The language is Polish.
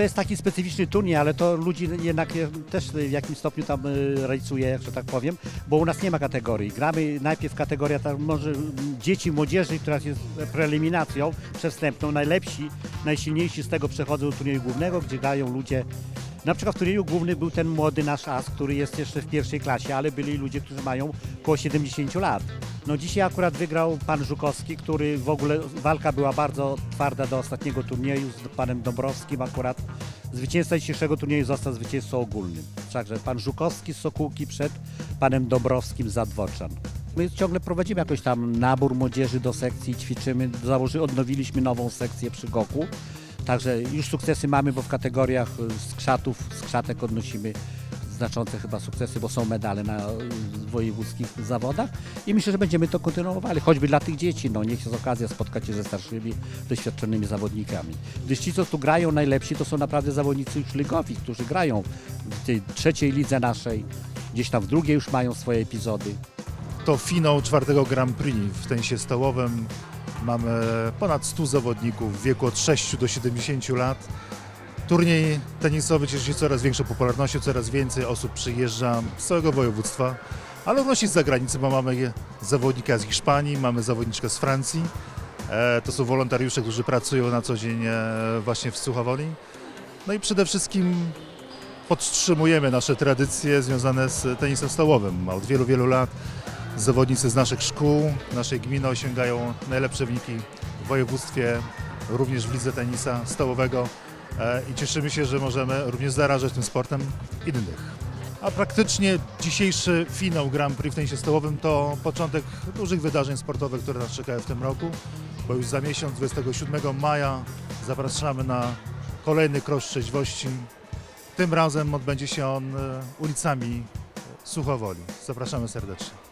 to jest taki specyficzny turniej, ale to ludzi jednak je- też w jakimś stopniu tam y, rajcuje, że tak powiem, bo u nas nie ma kategorii. Gramy najpierw kategoria tam może dzieci, młodzieży, która jest preeliminacją przestępną. Najlepsi, najsilniejsi z tego przechodzą do turnieju głównego, gdzie grają ludzie na przykład w turnieju głównym był ten młody nasz as, który jest jeszcze w pierwszej klasie, ale byli ludzie, którzy mają około 70 lat. No dzisiaj akurat wygrał pan Żukowski, który w ogóle walka była bardzo twarda do ostatniego turnieju z panem Dąbrowskim akurat. Zwycięzca dzisiejszego turnieju został zwycięzcą ogólnym. Także pan Żukowski z Sokółki przed panem Dąbrowskim z Zadwoczan. My ciągle prowadzimy jakoś tam nabór młodzieży do sekcji, ćwiczymy, założy, odnowiliśmy nową sekcję przy Goku. Także już sukcesy mamy, bo w kategoriach y, skrzatów, skrzatek odnosimy znaczące chyba sukcesy, bo są medale na y, wojewódzkich zawodach i myślę, że będziemy to kontynuowali, choćby dla tych dzieci, no niech jest okazja spotkać się ze starszymi, doświadczonymi zawodnikami. Gdyż ci, co tu grają najlepsi, to są naprawdę zawodnicy już ligowi, którzy grają w tej trzeciej lidze naszej, gdzieś tam w drugiej już mają swoje epizody. To finał czwartego Grand Prix w tenisie stołowym. Mamy ponad 100 zawodników w wieku od 6 do 70 lat. Turniej tenisowy cieszy się coraz większą popularnością, coraz więcej osób przyjeżdża z całego województwa, ale również z zagranicy, bo mamy zawodnika z Hiszpanii, mamy zawodniczkę z Francji. E, To są wolontariusze, którzy pracują na co dzień e, właśnie w Suchowoli. No i przede wszystkim podtrzymujemy nasze tradycje związane z tenisem stołowym. Od wielu, wielu lat zawodnicy z naszych szkół, naszej gminy osiągają najlepsze wyniki w województwie, również w lidze tenisa stołowego E, i cieszymy się, że możemy również zarażać tym sportem innych. A praktycznie dzisiejszy finał Grand Prix w tenisie stołowym to początek dużych wydarzeń sportowych, które nas czekają w tym roku, bo już za miesiąc, 27 maja zapraszamy na kolejny Cross Trzeźwości. Tym razem odbędzie się on e, ulicami Suchowoli. Zapraszamy serdecznie.